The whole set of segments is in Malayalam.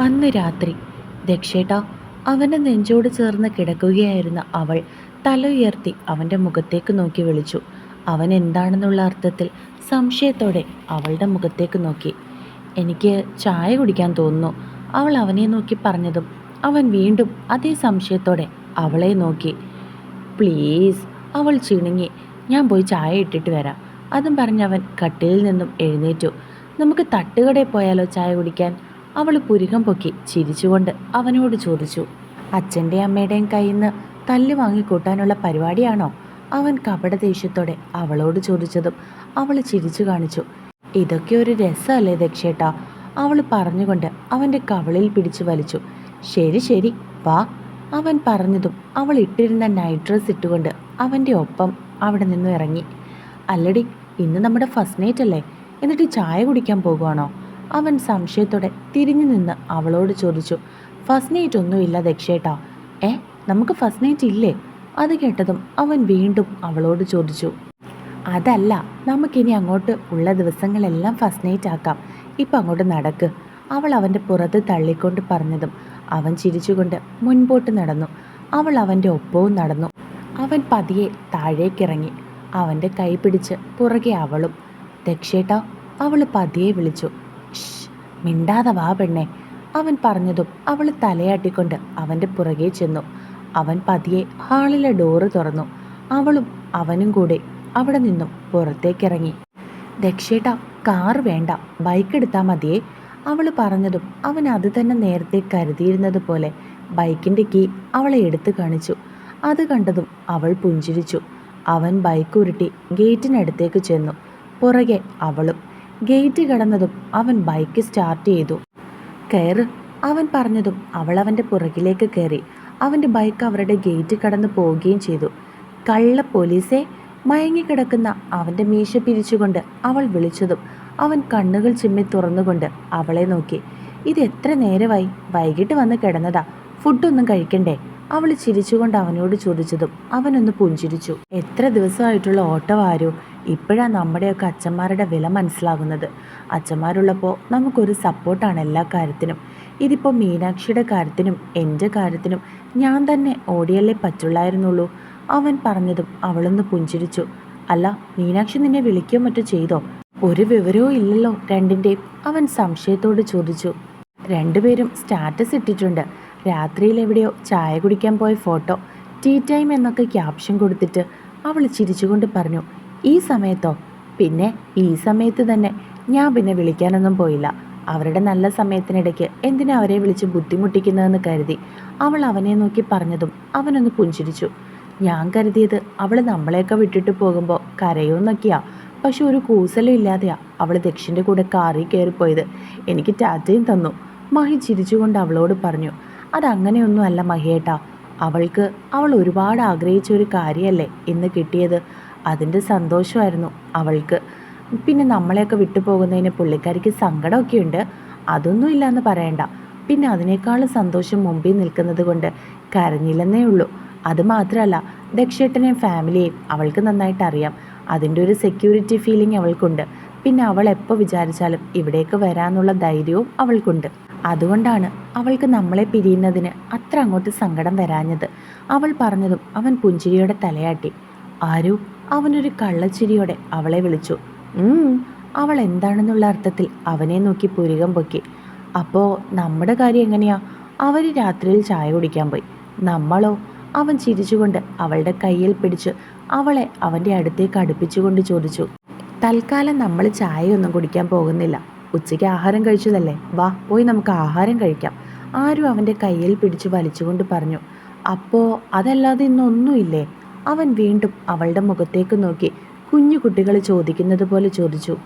അന്ന് രാത്രി. ദക്ഷേട്ട അവന്റെ നെഞ്ചോട് ചേർന്ന് കിടക്കുകയായിരുന്ന അവൾ തല ഉയർത്തി അവന്റെ മുഖത്തേക്ക് നോക്കി വിളിച്ചു. അവൻ എന്താണെന്നുള്ള അർത്ഥത്തിൽ സംശയത്തോടെ അവളുടെ മുഖത്തേക്ക് നോക്കി. എനിക്ക് ചായ കുടിക്കാൻ തോന്നുന്നു. അവൾ അവനെ നോക്കി പറഞ്ഞതും അവൻ വീണ്ടും അതേ സംശയത്തോടെ അവളെ നോക്കി. പ്ലീസ് അവൾ ചിണുങ്ങി. ഞാൻ പോയി ചായ ഇട്ടിട്ട് വരാം. അതും അവൻ കട്ടിലിൽ നിന്നും എഴുന്നേറ്റു. നമുക്ക് തട്ടുകടയിൽ പോയാലോ ചായ കുടിക്കാൻ? അവൾ പുരുകം പൊക്കി ചിരിച്ചുകൊണ്ട് അവനോട് ചോദിച്ചു അച്ഛന്റെ അമ്മയുടെയും കയ്യിൽ നിന്ന് തല്ല് വാങ്ങിക്കൂട്ടാനുള്ള പരിപാടിയാണോ? അവൻ കപട ദേഷ്യത്തോടെ അവളോട് ചോദിച്ചതും അവൾ ചിരിച്ചു കാണിച്ചു ഇതൊക്കെ ഒരു രസമല്ലേ ദക്ഷേട്ടാ? അവൾ പറഞ്ഞുകൊണ്ട് അവന്റെ കവളിൽ പിടിച്ചു വലിച്ചു ശരി ശരി വാ. അവൻ പറഞ്ഞതും അവൾ ഇട്ടിരുന്ന നൈറ്റ് ഡ്രസ് ഇട്ടുകൊണ്ട് അവന്റെ ഒപ്പം അവിടെ നിന്നും ഇറങ്ങി അല്ലടി ഇന്ന് നമ്മുടെ ഫസ്റ്റ് നൈറ്റ് അല്ലേ എന്നിട്ട് ചായ കുടിക്കാൻ പോകുവാണോ? അവൻ സംശയത്തോടെ തിരിഞ്ഞു നിന്ന് അവളോട് ചോദിച്ചു ഫസ്റ്റ് നൈറ്റ് ഒന്നുമില്ല ദക്ഷേട്ടാ. ഏ നമുക്ക് ഫസ്റ്റ് നൈറ്റ് ഇല്ലേ? അത് കേട്ടതും അവൻ വീണ്ടും അവളോട് ചോദിച്ചു അതല്ല നമുക്കിനി അങ്ങോട്ട് ഉള്ള ദിവസങ്ങളെല്ലാം ഫസ്റ്റ് നൈറ്റ് ആക്കാം. ഇപ്പം അങ്ങോട്ട് നടക്ക്. അവൾ അവന്റെ പുറത്ത് തള്ളിക്കൊണ്ട് പറഞ്ഞതും അവൻ ചിരിച്ചുകൊണ്ട് മുൻപോട്ട് നടന്നു. അവൾ അവന്റെ ഒപ്പവും നടന്നു. അവൻ പതിയെ താഴേക്കിറങ്ങി. അവന്റെ കൈ പിടിച്ച് പുറകെ അവളും. ദക്ഷേട്ട അവൾ പതിയെ വിളിച്ചു "ഷ്ഷ്, മിണ്ടാതെ വാ പെണ്ണെ. അവൻ പറഞ്ഞതും അവൾ തലയാട്ടിക്കൊണ്ട് അവന്റെ പുറകെ ചെന്നു. അവൻ പതിയെ ഹാളിലെ ഡോറ് തുറന്നു. അവളും അവനും കൂടെ അവിടെ നിന്നും പുറത്തേക്കിറങ്ങി. ദക്ഷേട്ട കാർ വേണ്ട. ബൈക്ക് എടുത്താൽ മതിയേ. അവൾ പറഞ്ഞതും അവൻ അത് തന്നെ നേരത്തെ കരുതിയിരുന്നത് പോലെ ബൈക്കിന്റെ കീ അവളെ എടുത്തു കാണിച്ചു. അത് കണ്ടതും അവൾ പുഞ്ചിരിച്ചു. അവൻ ബൈക്ക് ഉരുട്ടി ഗേറ്റിനടുത്തേക്ക് ചെന്നു. പുറകെ അവളും ഗേറ്റ് കടന്നതും അവൻ ബൈക്ക് സ്റ്റാർട്ട് ചെയ്തു. കയറ്. അവൻ പറഞ്ഞതും അവൾ അവന്റെ പുറകിലേക്ക് കയറി. അവന്റെ ബൈക്ക് അവരുടെ ഗേറ്റ് കടന്ന് പോവുകയും ചെയ്തു. കള്ള പോലീസെ. മയങ്ങിക്കിടക്കുന്ന അവന്റെ മീശ പിരിച്ചുകൊണ്ട് അവൾ വിളിച്ചതും അവൻ കണ്ണുകൾ ചിമ്മി തുറന്നുകൊണ്ട് അവളെ നോക്കി. ഇത് എത്ര നേരമായി? വൈകിട്ട് വന്ന് കിടന്നതാ. ഫുഡൊന്നും കഴിക്കണ്ടേ? അവൾ ചിരിച്ചുകൊണ്ട് അവനോട് ചോദിച്ചതും അവനൊന്ന് പുഞ്ചിരിച്ചു. എത്ര ദിവസമായിട്ടുള്ള ഓട്ടവാരോ ഇപ്പോഴാണ് ഇപ്പോഴാ നമ്മുടെയൊക്കെ അച്ഛന്മാരുടെ വില മനസ്സിലാകുന്നത്. അച്ഛന്മാരുള്ളപ്പോൾ നമുക്കൊരു സപ്പോർട്ടാണ് എല്ലാ കാര്യത്തിനും. ഇതിപ്പോൾ മീനാക്ഷിയുടെ കാര്യത്തിനും എന്റെ കാര്യത്തിനും ഞാൻ തന്നെ ഓടിയല്ലേ പറ്റുള്ളായിരുന്നുള്ളൂ. അവൻ പറഞ്ഞതും അവളൊന്ന് പുഞ്ചിരിച്ചു. അല്ല മീനാക്ഷി നിന്നെ വിളിക്കുകയോ മറ്റോ ചെയ്തോ? ഒരു വിവരവും ഇല്ലല്ലോ രണ്ടിന്റെയും അവൻ സംശയത്തോട് ചോദിച്ചു. രണ്ടുപേരും സ്റ്റാറ്റസ് ഇട്ടിട്ടുണ്ട്. രാത്രിയിൽ എവിടെയോ ചായ കുടിക്കാൻ പോയ ഫോട്ടോ ടീ ടൈം എന്നൊക്കെ ക്യാപ്ഷൻ കൊടുത്തിട്ട് അവൾ ചിരിച്ചുകൊണ്ട് പറഞ്ഞു ഈ സമയത്തോ? പിന്നെ ഈ സമയത്ത് തന്നെ ഞാൻ പിന്നെ വിളിക്കാനൊന്നും പോയില്ല. അവരുടെ നല്ല സമയത്തിനിടയ്ക്ക് എന്തിനാ അവരെ വിളിച്ച് ബുദ്ധിമുട്ടിക്കുന്നതെന്ന് കരുതി അവൾ അവനെ നോക്കി പറഞ്ഞതും അവനൊന്ന് പുഞ്ചിരിച്ചു. ഞാൻ കരുതിയത് അവൾ നമ്മളെയൊക്കെ വിട്ടിട്ട് പോകുമ്പോൾ കരയോന്നൊക്കെയാ പക്ഷെ ഒരു കൂസലും ഇല്ലാതെയാ അവൾ ദക്ഷിന്റെ കൂടെ കാറിൽ കയറിപ്പോയത്. എനിക്ക് ടാറ്റയും തന്നു. മഹി ചിരിച്ചുകൊണ്ട് അവളോട് പറഞ്ഞു അതങ്ങനെയൊന്നും അല്ല മഹിയേട്ടാ അവൾക്ക് അവൾ ഒരുപാട് ആഗ്രഹിച്ച ഒരു കാര്യമല്ലേ ഇന്ന് കിട്ടിയത്. അതിന്റെ സന്തോഷമായിരുന്നു അവൾക്ക്. പിന്നെ നമ്മളെയൊക്കെ വിട്ടു പോകുന്നതിന് പുള്ളിക്കാരിക്ക് സങ്കടമൊക്കെ ഉണ്ട് അതൊന്നും ഇല്ലയെന്ന് പറയണ്ട. പിന്നെ അതിനേക്കാളും സന്തോഷം മുമ്പിൽ നിൽക്കുന്നത് കൊണ്ട് കരഞ്ഞില്ലെന്നേ ഉള്ളൂ. അത് മാത്രമല്ല ദക്ഷേട്ടനെയും ഫാമിലിയെയും അവൾക്ക് നന്നായിട്ട് അറിയാം. അതിന്റെ ഒരു സെക്യൂരിറ്റി ഫീലിംഗ് അവൾക്കുണ്ട്. പിന്നെ അവൾ എപ്പോൾ വിചാരിച്ചാലും ഇവിടേക്ക് വരാനുള്ള ധൈര്യവും അവൾക്കുണ്ട്. അതുകൊണ്ടാണ് അവൾക്ക് നമ്മളെ പിരിയുന്നതിന് അത്ര അങ്ങോട്ട് സങ്കടം വരാഞ്ഞത്. അവൾ പറഞ്ഞതും അവൻ പുഞ്ചിരിയോടെ തലയാട്ടി. ആരു? അവനൊരു കള്ളച്ചിരിയോടെ അവളെ വിളിച്ചു. അവൾ എന്താണെന്നുള്ള അർത്ഥത്തിൽ അവനെ നോക്കി പുരികം പൊക്കി. അപ്പോൾ നമ്മുടെ കാര്യം എങ്ങനെയാ? അവർ രാത്രിയിൽ ചായ കുടിക്കാൻ പോയി. നമ്മളോ? അവൻ ചിരിച്ചുകൊണ്ട് അവളുടെ കയ്യിൽ പിടിച്ച് അവളെ അവന്റെ അടുത്തേക്ക് അടുപ്പിച്ചുകൊണ്ട് ചോദിച്ചു. തൽക്കാലം നമ്മൾ ചായയൊന്നും കുടിക്കാൻ പോകുന്നില്ല. ഉച്ചയ്ക്ക് ആഹാരം കഴിച്ചതല്ലേ? വാ പോയി നമുക്ക് ആഹാരം കഴിക്കാം. ആരും അവന്റെ കയ്യിൽ പിടിച്ച് വലിച്ചുകൊണ്ട് പറഞ്ഞു അപ്പോൾ അതല്ലാതെ ഇന്നൊന്നുമില്ലേ? അവൻ വീണ്ടും അവളുടെ മുഖത്തേക്ക് നോക്കി കുഞ്ഞു കുട്ടികൾ ചോദിക്കുന്നത് പോലെ ചോദിച്ചു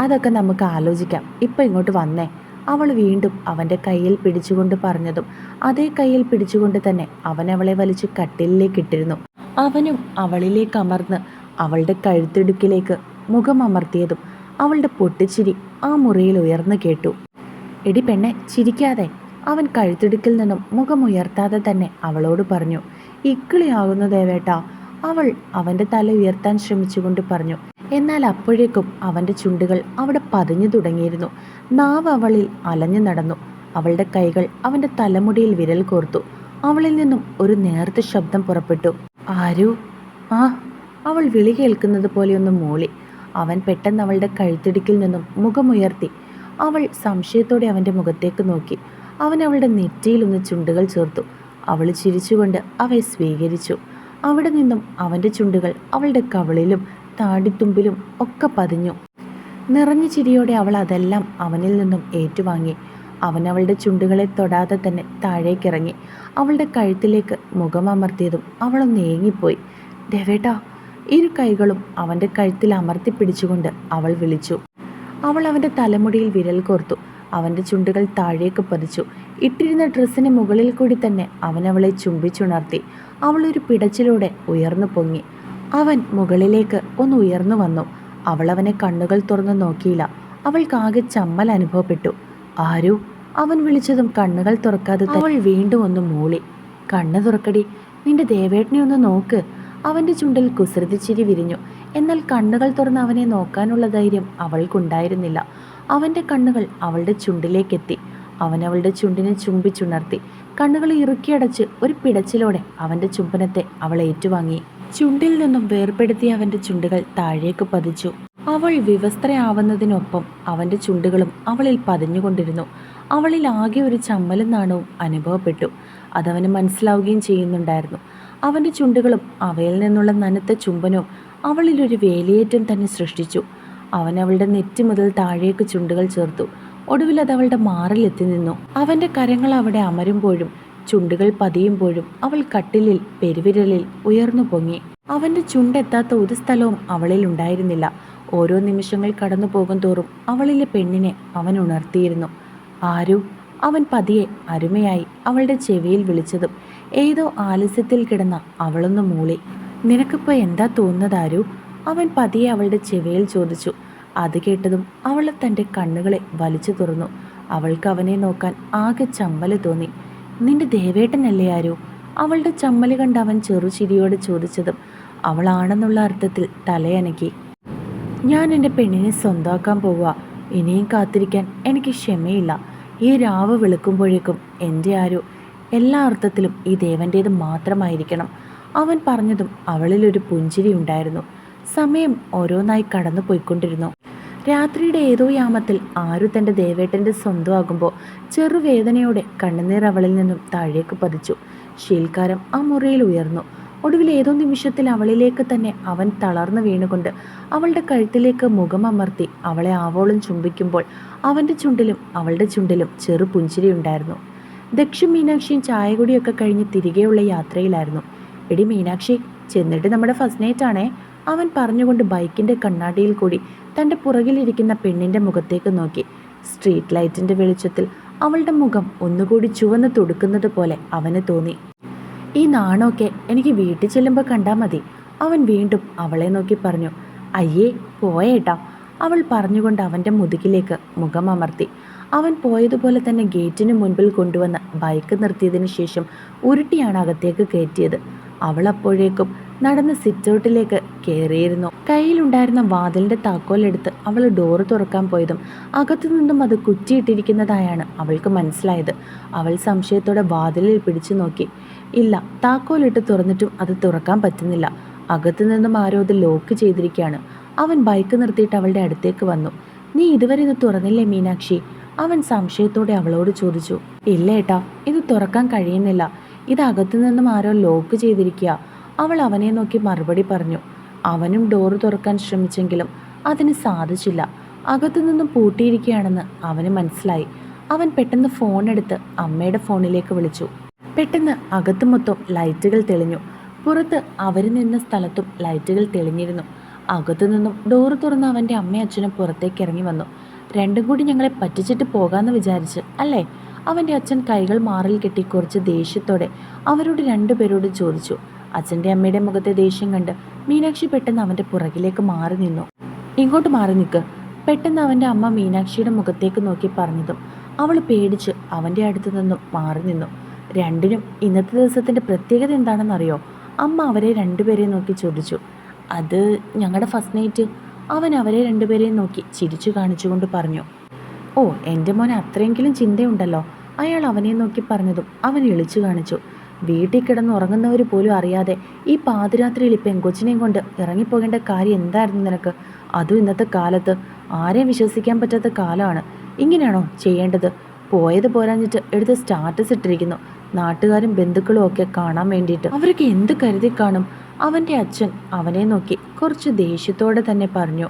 അതൊക്കെ നമുക്ക് ആലോചിക്കാം. ഇപ്പം ഇങ്ങോട്ട് വന്നേ. അവൾ വീണ്ടും അവന്റെ കയ്യിൽ പിടിച്ചുകൊണ്ട് പറഞ്ഞതും അതേ കയ്യിൽ പിടിച്ചുകൊണ്ട് തന്നെ അവൻ അവളെ വലിച്ച് കട്ടിലിലേക്ക് ഇട്ടിരുന്നു. അവനും അവളിലേക്ക് അമർന്ന് അവളുടെ കഴുത്തിടുക്കിലേക്ക് മുഖം അമർത്തിയതും അവളുടെ പൊട്ടിച്ചിരി ആ മുറിയിൽ ഉയർന്നു കേട്ടു. എടി പെണ്ണെ ചിരിക്കാതെ. അവൻ കഴുത്തിടുക്കിൽ നിന്നും മുഖമുയർത്താതെ തന്നെ അവളോട് പറഞ്ഞു ഇക്കിളിയാകുന്നു ദേവേട്ടാ അവൾ അവന്റെ തല ഉയർത്താൻ ശ്രമിച്ചുകൊണ്ട് പറഞ്ഞു എന്നാൽ അപ്പോഴേക്കും അവന്റെ ചുണ്ടുകൾ അവിടെ പതിഞ്ഞു തുടങ്ങിയിരുന്നു. നാവ് അവളിൽ അലഞ്ഞു നടന്നു. അവളുടെ കൈകൾ അവന്റെ തലമുടിയിൽ വിരൽ കോർത്തു. അവളിൽ നിന്നും ഒരു നേർത്ത ശബ്ദം പുറപ്പെട്ടു. ആരു? ആ? അവൾ വിളി കേൾക്കുന്നത് പോലെയൊന്ന് മൂളി. അവൻ പെട്ടെന്ന് അവളുടെ കഴുത്തിടുക്കിൽ നിന്നും മുഖമുയർത്തി. അവൾ സംശയത്തോടെ അവന്റെ മുഖത്തേക്ക് നോക്കി. അവൻ അവളുടെ നെറ്റിയിൽ ഒന്ന് ചുണ്ടുകൾ ചേർത്തു. അവൾ ചിരിച്ചുകൊണ്ട് അവയെ സ്വീകരിച്ചു. അവിടെ നിന്നും അവന്റെ ചുണ്ടുകൾ അവളുടെ കവളിലും താടിത്തുമ്പിലും ഒക്കെ പതിഞ്ഞു. നിറഞ്ഞ ചിരിയോടെ അവൾ അതെല്ലാം അവനിൽ നിന്നും ഏറ്റുവാങ്ങി. അവൻ അവളുടെ ചുണ്ടുകളെ തൊടാതെ തന്നെ താഴേക്കിറങ്ങി. അവളുടെ കഴുത്തിലേക്ക് മുഖമമർത്തിയതും അവളൊന്ന് ഏങ്ങിപ്പോയി. ദേവേട്ടാ ഇരു കൈകളും അവന്റെ കഴുത്തിൽ അമർത്തി പിടിച്ചുകൊണ്ട് അവൾ വിളിച്ചു. അവൾ അവന്റെ തലമുടിയിൽ വിരൽ കോർത്തു. അവന്റെ ചുണ്ടുകൾ താഴേക്ക് പതിച്ചു. ഇട്ടിരുന്ന ഡ്രസ്സിന് മുകളിൽ കൂടി തന്നെ അവൻ അവളെ ചുംബിച്ചുണർത്തി. അവളൊരു പിടച്ചിലൂടെ ഉയർന്നു പൊങ്ങി. അവൻ മുകളിലേക്ക് ഒന്ന് ഉയർന്നു വന്നു. അവൾ അവനെ കണ്ണുകൾ തുറന്നു നോക്കിയില്ല. അവൾക്കാകെ ചമ്മൽ അനുഭവപ്പെട്ടു. ആരു അവൻ വിളിച്ചതും കണ്ണുകൾ തുറക്കാതെ അവൾ വീണ്ടും ഒന്ന് മൂളി. കണ്ണ് തുറക്കടി. നിന്റെ ദേവേട്ടനെ ഒന്ന് നോക്ക്. അവന്റെ ചുണ്ടിൽ കുസൃതിച്ചിരി വിരിഞ്ഞു. എന്നാൽ കണ്ണുകൾ തുറന്ന് അവനെ നോക്കാനുള്ള ധൈര്യം അവൾക്കുണ്ടായിരുന്നില്ല. അവന്റെ കണ്ണുകൾ അവളുടെ ചുണ്ടിലേക്കെത്തി. അവൻ അവളുടെ ചുണ്ടിനെ ചുംബിച്ചുണർത്തി. കണ്ണുകൾ ഇറുക്കിയടച്ച് ഒരു പിടച്ചിലോടെ അവന്റെ ചുംബനത്തെ അവൾ ഏറ്റുവാങ്ങി. ചുണ്ടിൽ നിന്നും വേർപ്പെടുത്തിയ അവന്റെ ചുണ്ടുകൾ താഴേക്ക് പതിച്ചു. അവൾ വിവസ്ത്രയാവുന്നതിനൊപ്പം അവന്റെ ചുണ്ടുകളും അവളിൽ പതിഞ്ഞുകൊണ്ടിരുന്നു. അവളിൽ ആകെ ഒരു ചമ്മലും നാണവും അനുഭവപ്പെട്ടു. അതവന് മനസ്സിലാവുകയും ചെയ്യുന്നുണ്ടായിരുന്നു. അവന്റെ ചുണ്ടുകളും അവയിൽ നിന്നുള്ള നനത്ത ചുംബനവും അവളിലൊരു വേലിയേറ്റം തന്നെ സൃഷ്ടിച്ചു. അവൻ അവളുടെ നെറ്റി മുതൽ താഴേക്ക് ചുണ്ടുകൾ ചേർത്തു. ഒടുവിൽ അത് അവളുടെ മാറിലെത്തി നിന്നു. അവന്റെ കരങ്ങൾ അവിടെ അമരുമ്പോഴും ചുണ്ടുകൾ പതിയുമ്പോഴും അവൾ കട്ടിലിൽ പെരുവിരലിൽ ഉയർന്നു പൊങ്ങി. അവന്റെ ചുണ്ടെത്താത്ത ഒരു സ്ഥലവും അവളിൽ ഉണ്ടായിരുന്നില്ല. ഓരോ നിമിഷങ്ങൾ കടന്നു പോകും തോറും അവളിലെ പെണ്ണിനെ അവൻ ഉണർത്തിയിരുന്നു. ആരു? അവൻ പതിയെ അരുമയായി അവളുടെ ചെവിയിൽ വിളിച്ചതും ഏതോ ആലസ്യത്തിൽ കിടന്ന അവളൊന്ന് മൂളി. നിനക്കിപ്പോൾ എന്താ തോന്നുന്നതാരു അവൻ പതിയെ അവളുടെ ചെവിയിൽ ചോദിച്ചു. അത് കേട്ടതും അവൾ തന്റെ കണ്ണുകളെ വലിച്ചു തുറന്നു. അവൾക്ക് അവനെ നോക്കാൻ ആകെ ചമ്മൽ തോന്നി. നിന്റെ ദേവേട്ടനല്ലേ ആരു അവളുടെ ചമ്മൽ കണ്ട് അവൻ ചെറുചിരിയോടെ ചോദിച്ചതും അവളാണെന്നുള്ള അർത്ഥത്തിൽ തലയനക്കി. ഞാൻ എന്റെ പെണ്ണിനെ സ്വന്തമാക്കാൻ പോവുക. ഇനിയും കാത്തിരിക്കാൻ എനിക്ക് ക്ഷമയില്ല. ഈ രാവ് വെളുക്കുമ്പോഴേക്കും എന്റെ ആരോ എല്ലാ അർത്ഥത്തിലും ഈ ദേവന്റേത് മാത്രമായിരിക്കണം. അവൻ പറഞ്ഞതും അവളിലൊരു പുഞ്ചിരി ഉണ്ടായിരുന്നു. സമയം ഓരോന്നായി കടന്നു പോയിക്കൊണ്ടിരുന്നു. രാത്രിയുടെ ഏതോ യാമത്തിൽ ആരു തന്റെ ദേവേട്ടന്റെ സ്വന്തമാകുമ്പോൾ ചെറുവേദനയോടെ കണ്ണുനീർ അവളിൽ നിന്നും താഴേക്ക് പതിച്ചു. ശീൽക്കാരം ആ മുറിയിൽ ഉയർന്നു. ഒടുവിൽ ഏതോ നിമിഷത്തിൽ അവളിലേക്ക് തന്നെ അവൻ തളർന്നു വീണുകൊണ്ട് അവളുടെ കഴുത്തിലേക്ക് മുഖമമർത്തി അവളെ ആവോളം ചുംബിക്കുമ്പോൾ അവന്റെ ചുണ്ടിലും അവളുടെ ചുണ്ടിലും ചെറു പുഞ്ചിരി ഉണ്ടായിരുന്നു. ദക്ഷി മീനാക്ഷിയും ചായ കുടിയൊക്കെ കഴിഞ്ഞ് തിരികെയുള്ള യാത്രയിലായിരുന്നു. എടി മീനാക്ഷി ചെന്നിട്ട് നമ്മുടെ ഫസ്റ്റ് നൈറ്റ് ആണേ. അവൻ പറഞ്ഞുകൊണ്ട് ബൈക്കിന്റെ കണ്ണാടിയിൽ കൂടി തന്റെ പുറകിലിരിക്കുന്ന പെണ്ണിന്റെ മുഖത്തേക്ക് നോക്കി. സ്ട്രീറ്റ് ലൈറ്റിന്റെ വെളിച്ചത്തിൽ അവളുടെ മുഖം ഒന്നുകൂടി ചുവന്ന് തുടുക്കുന്നത് പോലെ അവന് തോന്നി. ഈ നാണമൊക്കെ എനിക്ക് വീട്ടിൽ ചെല്ലുമ്പോൾ കണ്ടാൽ മതി. അവൻ വീണ്ടും അവളെ നോക്കി പറഞ്ഞു. അയ്യേ പോയേട്ടാ. അവൾ പറഞ്ഞുകൊണ്ട് അവന്റെ മുതുകിലേക്ക് മുഖം അമർത്തി അവൻ പോയതുപോലെ തന്നെ ഗേറ്റിന് മുൻപിൽ കൊണ്ടുവന്ന് ബൈക്ക് നിർത്തിയതിനു ശേഷം ഉരുട്ടിയാണ് അകത്തേക്ക് കയറ്റിയത്. അവൾ അപ്പോഴേക്കും നടന്ന് സിറ്റൗട്ടിലേക്ക് കയറിയിരുന്നു കയ്യിലുണ്ടായിരുന്ന വാതിലിന്റെ താക്കോലെടുത്ത് അവൾ ഡോറ് തുറക്കാൻ പോയതും അകത്തു നിന്നും അത് കുറ്റിയിട്ടിരിക്കുന്നതായാണ് അവൾക്ക് മനസ്സിലായത്. അവൾ സംശയത്തോടെ വാതിലിൽ പിടിച്ചു നോക്കി. ഇല്ല താക്കോലിട്ട് തുറന്നിട്ടും അത് തുറക്കാൻ പറ്റുന്നില്ല. അകത്തു നിന്നും ആരോ അത് ലോക്ക് ചെയ്തിരിക്കുകയാണ്. അവൻ ബൈക്ക് നിർത്തിയിട്ട് അവളുടെ അടുത്തേക്ക് വന്നു. നീ ഇതുവരെ ഇത് തുറന്നില്ലേ മീനാക്ഷി? അവൻ സംശയത്തോടെ അവളോട് ചോദിച്ചു ഇല്ല ഏട്ടാ ഇത് തുറക്കാൻ കഴിയുന്നില്ല. ഇത് അകത്തു നിന്നും ആരോ ലോക്ക് ചെയ്തിരിക്കുക. അവൾ അവനെ നോക്കി മറുപടി പറഞ്ഞു അവനും ഡോറ് തുറക്കാൻ ശ്രമിച്ചെങ്കിലും അതിന് സാധിച്ചില്ല. അകത്തു നിന്നും പൂട്ടിയിരിക്കുകയാണെന്ന് അവന് മനസ്സിലായി. അവൻ പെട്ടെന്ന് ഫോൺ എടുത്ത് അമ്മയുടെ ഫോണിലേക്ക് വിളിച്ചു. പെട്ടെന്ന് അകത്ത് മൊത്തം ലൈറ്റുകൾ തെളിഞ്ഞു. പുറത്ത് അവർ നിന്ന സ്ഥലത്തും ലൈറ്റുകൾ തെളിഞ്ഞിരുന്നു. അകത്തു നിന്നും ഡോറ് തുറന്ന് അവന്റെ അമ്മയും അച്ഛനും പുറത്തേക്ക് ഇറങ്ങി വന്നു. രണ്ടും കൂടി ഞങ്ങളെ പറ്റിച്ചിട്ട് പോകാമെന്ന് വിചാരിച്ച് അല്ലേ? അവന്റെ അച്ഛൻ കൈകൾ മാറിൽ കെട്ടി കുറച്ച് ദേഷ്യത്തോടെ അവരോട് രണ്ടുപേരോട് ചോദിച്ചു. അച്ഛന്റെ അമ്മയുടെ മുഖത്തെ ദേഷ്യം കണ്ട് മീനാക്ഷി പെട്ടെന്ന് അവന്റെ പുറകിലേക്ക് മാറി നിന്നു. ഇങ്ങോട്ട് മാറി നിൽക്ക്. പെട്ടെന്ന് അവന്റെ അമ്മ മീനാക്ഷിയുടെ മുഖത്തേക്ക് നോക്കി പറഞ്ഞതും അവൾ പേടിച്ച് അവന്റെ അടുത്ത് നിന്നും മാറി നിന്നു. രണ്ടിനും ഇന്നത്തെ ദിവസത്തിന്റെ പ്രത്യേകത എന്താണെന്നറിയോ? അമ്മ അവരെ രണ്ടുപേരെ നോക്കി ചോദിച്ചു. അത് ഞങ്ങളുടെ ഫസ്റ്റ് നൈറ്റ് അവൻ അവരെ രണ്ടുപേരെയും നോക്കി ചിരിച്ചു കാണിച്ചുകൊണ്ട് പറഞ്ഞു ഓ എന്റെ മോൻ അത്രയെങ്കിലും ചിന്തയുണ്ടല്ലോ. അയാൾ അവനെ നോക്കി പറഞ്ഞതും അവൻ ഇളിച്ചു കാണിച്ചു വീട്ടിൽ കിടന്ന് ഉറങ്ങുന്നവർ പോലും അറിയാതെ ഈ പാതിരാത്രിയിൽ ഈ പെങ്കൊച്ചിനെയും കൊണ്ട് ഇറങ്ങിപ്പോകേണ്ട കാര്യം എന്തായിരുന്നു നിനക്ക്? അതും ഇന്നത്തെ കാലത്ത്. ആരെയും വിശ്വസിക്കാൻ പറ്റാത്ത കാലമാണ്. ഇങ്ങനെയാണോ ചെയ്യേണ്ടത്? പോയത് പോരാഞ്ഞിട്ട് എടുത്ത് സ്റ്റാറ്റസ് ഇട്ടിരിക്കുന്നു. നാട്ടുകാരും ബന്ധുക്കളും ഒക്കെ കാണാൻ വേണ്ടിയിട്ട്. അവരൊക്കെ എന്ത് കരുതി കാണും? അവന്റെ അച്ഛൻ അവനെ നോക്കി കുറച്ച് ദേഷ്യത്തോടെ തന്നെ പറഞ്ഞു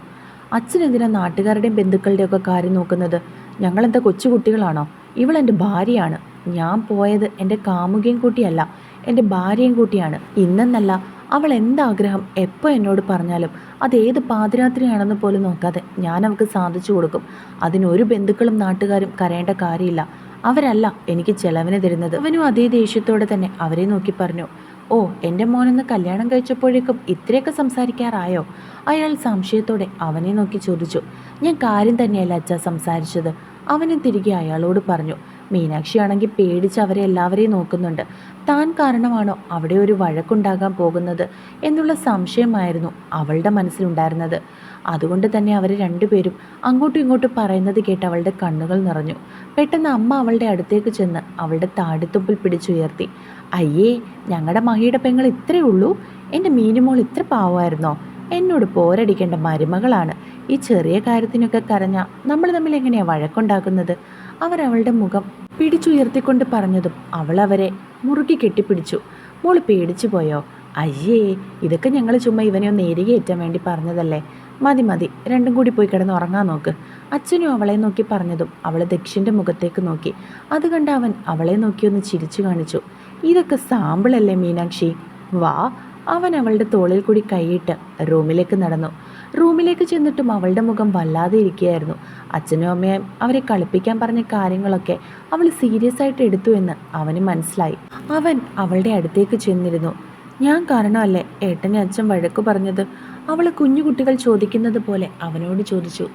അച്ഛനെതിരെ നാട്ടുകാരുടെയും ബന്ധുക്കളുടെയൊക്കെ കാര്യം നോക്കുന്നത്? ഞങ്ങളെന്താ കൊച്ചു കുട്ടികളാണോ ഇവൾ എന്റെ ഭാര്യയാണ്. ഞാൻ പോയത് എന്റെ കാമുകയും കൂട്ടിയല്ല എന്റെ ഭാര്യയും കൂട്ടിയാണ്. ഇന്നെന്നല്ല അവൾ എന്താഗ്രഹം എപ്പോൾ എന്നോട് പറഞ്ഞാലും അത് ഏത് പാതിരാത്രിയാണെന്ന് പോലും നോക്കാതെ ഞാൻ അവൾക്ക് സാധിച്ചു കൊടുക്കും. അതിനൊരു ബന്ധുക്കളും നാട്ടുകാരും കരയേണ്ട കാര്യമില്ല. അവരല്ല എനിക്ക് ചെലവിന് തരുന്നത്. അവനും അതേ ദേഷ്യത്തോടെ തന്നെ അവരെ നോക്കി പറഞ്ഞു ഓ എന്റെ മോനൊന്ന് കല്യാണം കഴിച്ചപ്പോഴേക്കും ഇത്രയൊക്കെ സംസാരിക്കാറായോ? അയാൾ സംശയത്തോടെ അവനെ നോക്കി ചോദിച്ചു. ഞാൻ കാര്യം തന്നെയല്ല അച്ഛ സംസാരിച്ചത്. അവനും തിരികെ അയാളോട് പറഞ്ഞു മീനാക്ഷിയാണെങ്കിൽ പേടിച്ച് അവരെ എല്ലാവരെയും നോക്കുന്നുണ്ട്. താൻ കാരണമാണോ അവിടെ ഒരു വഴക്കുണ്ടാകാൻ പോകുന്നത് എന്നുള്ള സംശയമായിരുന്നു അവളുടെ മനസ്സിലുണ്ടായിരുന്നത്. അതുകൊണ്ട് തന്നെ അവർ രണ്ടുപേരും അങ്ങോട്ടും ഇങ്ങോട്ടും പറയുന്നത് കേട്ട് അവളുടെ കണ്ണുകൾ നിറഞ്ഞു. പെട്ടെന്ന് അമ്മ അവളുടെ അടുത്തേക്ക് ചെന്ന് അവളുടെ താടിത്തുമ്പിൽ പിടിച്ചുയർത്തി. അയ്യേ ഞങ്ങളുടെ മഹിയുടെ പെങ്ങൾ ഇത്രേ ഉള്ളൂ? എന്റെ മീനുമോൾ ഇത്ര പാവമായിരുന്നോ? എന്നോട് പോരടിക്കേണ്ട മരുമകളാണ്. ഈ ചെറിയ കാര്യത്തിനൊക്കെ കരഞ്ഞ നമ്മൾ തമ്മിൽ എങ്ങനെയാണ് വഴക്കുണ്ടാക്കുന്നത്? അവർ അവളുടെ മുഖം പിടിച്ചുയർത്തിക്കൊണ്ട് പറഞ്ഞതും അവൾ അവരെ മുറുക്കി കെട്ടിപ്പിടിച്ചു. മോൾ പേടിച്ചു പോയോ? അയ്യേ ഇതൊക്കെ ഞങ്ങൾ ചുമ്മാ ഇവനെ ഒന്ന് എരികേറ്റാൻ വേണ്ടി പറഞ്ഞതല്ലേ? മതി മതി രണ്ടും കൂടി പോയി കിടന്ന് ഉറങ്ങാൻ നോക്ക്. അച്ഛനും അവളെ നോക്കി പറഞ്ഞതും അവൾ ദക്ഷിന്റെ മുഖത്തേക്ക് നോക്കി. അത് കണ്ട് അവൻ അവളെ നോക്കിയൊന്ന് ചിരിച്ചു കാണിച്ചു. ഇതൊക്കെ സാമ്പിളല്ലേ മീനാക്ഷി? വാ അവൻ അവളുടെ തോളിൽ കൂടി കൈയിട്ട് റൂമിലേക്ക് നടന്നു. റൂമിലേക്ക് ചെന്നിട്ടും അവളുടെ മുഖം വല്ലാതെ ഇരിക്കുകയായിരുന്നു. അച്ഛനും അമ്മയും അവരെ കളിപ്പിക്കാൻ പറഞ്ഞ കാര്യങ്ങളൊക്കെ അവൾ സീരിയസ് ആയിട്ട് എടുത്തു എന്ന് അവന് മനസ്സിലായി. അവൻ അവളുടെ അടുത്തേക്ക് ചെന്നിരുന്നു. ഞാൻ കാരണമല്ലേ? ഏട്ടനെ അച്ഛൻ വഴക്കു പറഞ്ഞത്? അവൾ കുഞ്ഞുകുട്ടികൾ ചോദിക്കുന്നത് പോലെ അവനോട് ചോദിച്ചു.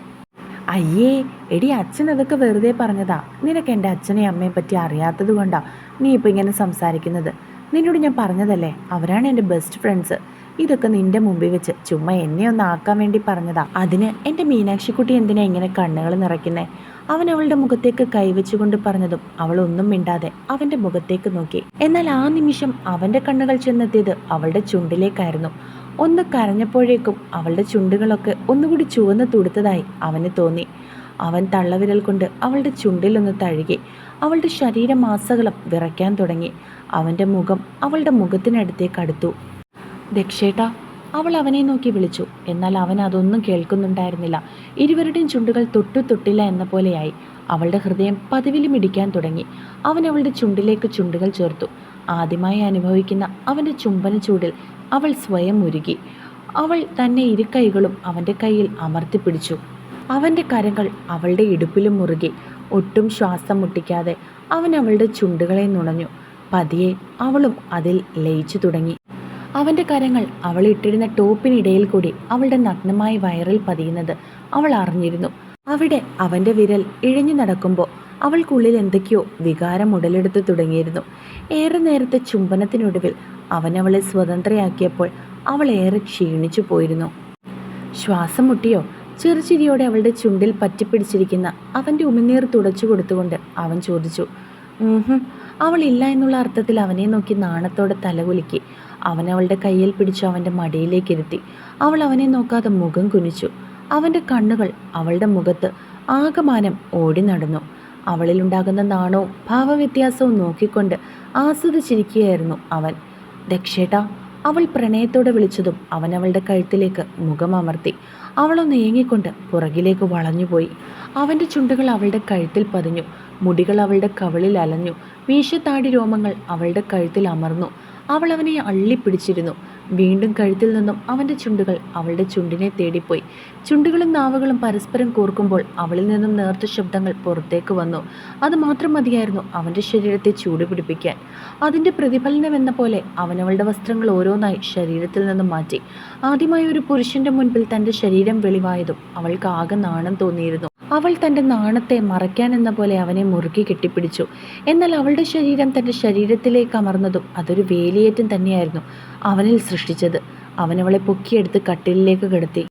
അയ്യേ എടി അച്ഛൻ അതൊക്കെ വെറുതെ പറഞ്ഞതാ. നിനക്ക് എന്റെ അച്ഛനെയും അമ്മയെ പറ്റി അറിയാത്തത് കൊണ്ടാ നീ ഇപ്പം ഇങ്ങനെ സംസാരിക്കുന്നത്? നിന്നോട് ഞാൻ പറഞ്ഞതല്ലേ? അവരാണ് എന്റെ ബെസ്റ്റ് ഫ്രണ്ട്സ് ഇതൊക്കെ നിന്റെ മുമ്പിൽ വെച്ച് ചുമ്മാ എന്നെ ഒന്ന് ആക്കാൻ വേണ്ടി പറഞ്ഞതാ. അതിന് എന്റെ മീനാക്ഷിക്കുട്ടി എന്തിനാ ഇങ്ങനെ കണ്ണുകൾ നിറയ്ക്കുന്നേ? അവൻ അവളുടെ മുഖത്തേക്ക് കൈവച്ചുകൊണ്ട് പറഞ്ഞതും അവൾ ഒന്നും മിണ്ടാതെ അവന്റെ മുഖത്തേക്ക് നോക്കി. എന്നാൽ ആ നിമിഷം അവന്റെ കണ്ണുകൾ ചെന്നെത്തിയത് അവളുടെ ചുണ്ടിലേക്കായിരുന്നു. ഒന്ന് കരഞ്ഞപ്പോഴേക്കും അവളുടെ ചുണ്ടുകളൊക്കെ ഒന്നുകൂടി ചുവന്ന് തുടുത്തതായി അവന് തോന്നി. അവൻ തള്ളവിരൽ കൊണ്ട് അവളുടെ ചുണ്ടിലൊന്ന് തഴുകി അവളുടെ ശരീരമാസകലം വിറയ്ക്കാൻ തുടങ്ങി. അവന്റെ മുഖം അവളുടെ മുഖത്തിനടുത്തേക്ക് അടുത്തു. ദക്ഷേട്ട അവൾ അവനെ നോക്കി വിളിച്ചു. എന്നാൽ അവൻ അതൊന്നും കേൾക്കുന്നുണ്ടായിരുന്നില്ല. ഇരുവരുടെയും ചുണ്ടുകൾ തൊട്ടു തൊട്ടില്ല എന്ന പോലെയായി. അവളുടെ ഹൃദയം പതിവിലും ഇടിക്കാൻ തുടങ്ങി. അവൻ അവളുടെ ചുണ്ടിലേക്ക് ചുണ്ടുകൾ ചേർത്തു. ആദ്യമായി അനുഭവിക്കുന്ന അവന്റെ ചുംബന ചൂടിൽ അവൾ സ്വയം ഉരുകി. അവൾ തന്നെ ഇരു കൈകളും അവന്റെ കയ്യിൽ അമർത്തിപ്പിടിച്ചു അവന്റെ കരങ്ങൾ അവളുടെ ഇടുപ്പിലും മുറുകി. ഒട്ടും ശ്വാസം മുട്ടിക്കാതെ അവൻ അവളുടെ ചുണ്ടുകളെ നുണഞ്ഞു. പതിയെ അവളും അതിൽ ലയിച്ചു തുടങ്ങി. അവന്റെ കരങ്ങൾ അവൾ ഇട്ടിരുന്ന ടോപ്പിനിടയിൽ കൂടി അവളുടെ നഗ്നമായ വയറിൽ പതിയുന്നത് അവൾ അറിഞ്ഞിരുന്നു. അവിടെ അവന്റെ വിരൽ ഇഴഞ്ഞു നടക്കുമ്പോൾ അവൾക്കുള്ളിൽ എന്തൊക്കെയോ വികാരം ഉടലെടുത്ത് തുടങ്ങിയിരുന്നു. ഏറെ നേരത്തെ ചുംബനത്തിനൊടുവിൽ അവൻ അവളെ സ്വതന്ത്രയാക്കിയപ്പോൾ അവൾ ഏറെ ക്ഷീണിച്ചു പോയിരുന്നു. ശ്വാസം മുട്ടിയോ ചെറുചിരിയോടെ അവളുടെ ചുണ്ടിൽ പറ്റിപ്പിടിച്ചിരിക്കുന്ന അവന്റെ ഉമിനീർ തുടച്ചു കൊടുത്തുകൊണ്ട് അവൻ ചോദിച്ചു. അവൾ ഇല്ല എന്നുള്ള അർത്ഥത്തിൽ അവനെ നോക്കി നാണത്തോടെ തലകുലുക്കി. അവൻ അവളുടെ കയ്യിൽ പിടിച്ചു അവന്റെ മടിയിലേക്ക് ഇരുത്തി. അവൾ അവനെ നോക്കാതെ മുഖം കുനിച്ചു. അവന്റെ കണ്ണുകൾ അവളുടെ മുഖത്ത് ആകമാനം ഓടി നടന്നു. അവളിലുണ്ടാകുന്ന നാണവും ഭാവവ്യത്യാസവും നോക്കിക്കൊണ്ട് ആസ്വദിച്ചിരിക്കുകയായിരുന്നു അവൻ. ദക്ഷേട്ടാ അവൾ പ്രണയത്തോടെ വിളിച്ചതും അവൻ അവളുടെ കഴുത്തിലേക്ക് മുഖം അമർത്തി. അവളൊന്ന് ഏങ്ങിക്കൊണ്ട് പുറകിലേക്ക് വളഞ്ഞുപോയി. അവന്റെ ചുണ്ടുകൾ അവളുടെ കഴുത്തിൽ പതിഞ്ഞു. മുടികൾ അവളുടെ കവളിൽ അലഞ്ഞു. മീശത്താടി രോമങ്ങൾ അവളുടെ കഴുത്തിൽ അമർന്നു. അവൾ അവനെ അള്ളിപ്പിടിച്ചിരുന്നു. വീണ്ടും കഴുത്തിൽ നിന്നും അവന്റെ ചുണ്ടുകൾ അവളുടെ ചുണ്ടിനെ തേടിപ്പോയി. ചുണ്ടുകളും നാവുകളും പരസ്പരം കോർക്കുമ്പോൾ അവളിൽ നിന്നും നേർത്ത ശബ്ദങ്ങൾ പുറത്തേക്ക് വന്നു. അത് മാത്രം മതിയായിരുന്നു അവന്റെ ശരീരത്തെ ചൂടുപിടിപ്പിക്കാൻ അതിന്റെ പ്രതിഫലനം എന്ന പോലെ അവനവളുടെ വസ്ത്രങ്ങൾ ഓരോന്നായി ശരീരത്തിൽ നിന്നും മാറ്റി. ആദ്യമായി ഒരു പുരുഷന്റെ മുൻപിൽ തന്റെ ശരീരം വെളിവായതും അവൾക്ക് ആകെ നാണം തോന്നിയിരുന്നു. അവൾ തന്റെ നാണത്തെ മറയ്ക്കാനെന്ന പോലെ അവനെ മുറുക്കി കെട്ടിപ്പിടിച്ചു. എന്നാൽ അവളുടെ ശരീരം തന്റെ ശരീരത്തിലേക്ക് അമർന്നതും അതൊരു വേലിയേറ്റം തന്നെയായിരുന്നു അവനിൽ സൃഷ്ടിച്ചത്. അവനവളെ പൊക്കിയെടുത്ത് കട്ടിലിലേക്ക് കിടത്തി.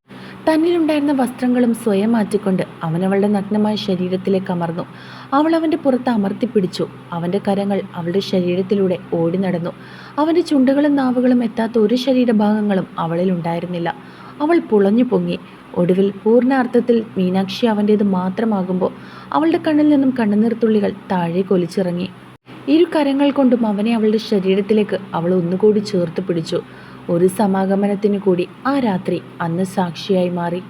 തന്നിലുണ്ടായിരുന്ന വസ്ത്രങ്ങളും സ്വയം മാറ്റിക്കൊണ്ട് അവനവളുടെ നഗ്നമായ ശരീരത്തിലേക്ക് അമർന്നു. അവൾ അവന്റെ പുറത്ത് അമർത്തിപ്പിടിച്ചു അവന്റെ കരങ്ങൾ അവളുടെ ശരീരത്തിലൂടെ ഓടി നടന്നു. അവന്റെ ചുണ്ടുകളും നാവുകളും എത്താത്ത ഒരു ശരീരഭാഗങ്ങളും അവളിൽ ഉണ്ടായിരുന്നില്ല. അവൾ പുളഞ്ഞു പൊങ്ങി. ഒടുവിൽ പൂർണാർത്ഥത്തിൽ മീനാക്ഷി അവന്റേത് മാത്രമാകുമ്പോൾ അവളുടെ കണ്ണിൽ നിന്നും കണ്ണുനീർത്തുള്ളികൾ താഴെ കൊലിച്ചിറങ്ങി. ഇരു കരങ്ങൾ കൊണ്ടും അവനെ അവളുടെ ശരീരത്തിലേക്ക് അവൾ ഒന്നുകൂടി ചേർത്ത് പിടിച്ചു. ഒരു സമാഗമനത്തിനു കൂടി ആ രാത്രി അന്ന് സാക്ഷിയായി മാറി.